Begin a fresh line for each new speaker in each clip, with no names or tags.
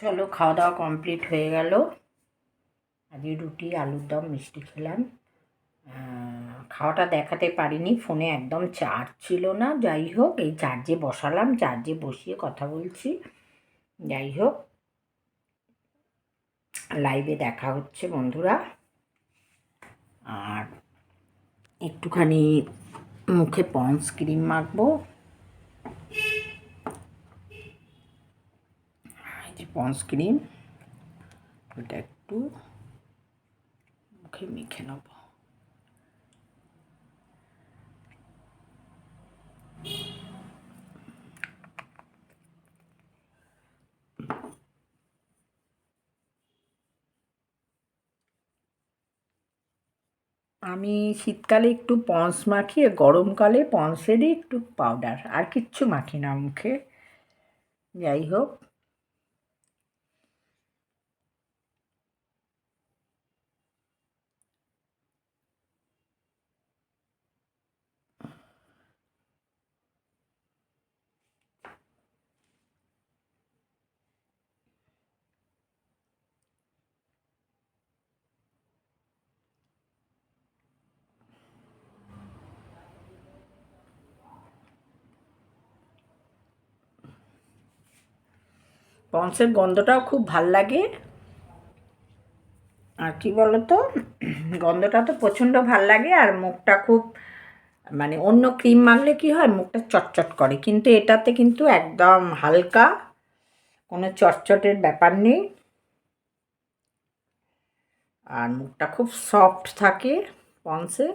চলো খাওয়া দাওয়া কমপ্লিট হয়ে গেল। আজকে রুটি, আলুর দম, মিষ্টি খেলাম। খাওয়াটা দেখাতে পারিনি, ফোনে একদম চার্জ ছিল না। যাই হোক, এই চার্জে বসালাম চার্জে বসিয়ে কথা বলছি। যাই হোক লাইভে দেখা হচ্ছে বন্ধুরা। আর একটুখানি মুখে পন্স ক্রিম মাখবো। পন্স ক্রিম ওটা একটু মুখে মেখে নেব। আমি শীতকালে একটু পন্স মাখি আর গরমকালে পন্সেরই একটু পাউডার আর কিচ্ছু মাখি না মুখে। যাই হোক। পন্সের গন্ধটাও খুব ভালো লাগে। আর কি বলতো? গন্ধটা তো প্রচণ্ড ভালো লাগে আর মুখটা খুব মানে অন্য ক্রিম মাখলে কি হয়, মুখটা চটচট করে। কিন্তু এটাতে কিন্তু একদম হালকা কোনো চটচটের ব্যাপার নেই। আর মুখটা খুব সফট থাকে পন্সে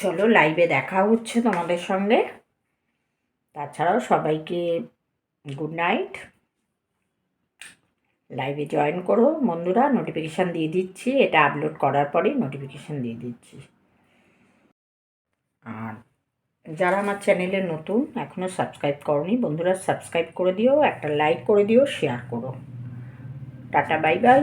চলো লাইভে দেখা হচ্ছে তোমাদের সঙ্গে। তাছাড়াও সবাইকে গুড নাইট লাইভে জয়েন করো বন্ধুরা নোটিফিকেশান দিয়ে দিচ্ছি। এটা আপলোড করার পরেই নোটিফিকেশান দিয়ে দিচ্ছি। আর যারা আমার চ্যানেলে নতুন এখনও সাবস্ক্রাইব করনি, বন্ধুরা সাবস্ক্রাইব করে দিও, একটা লাইক করে দিও শেয়ার করো। Tata bye bye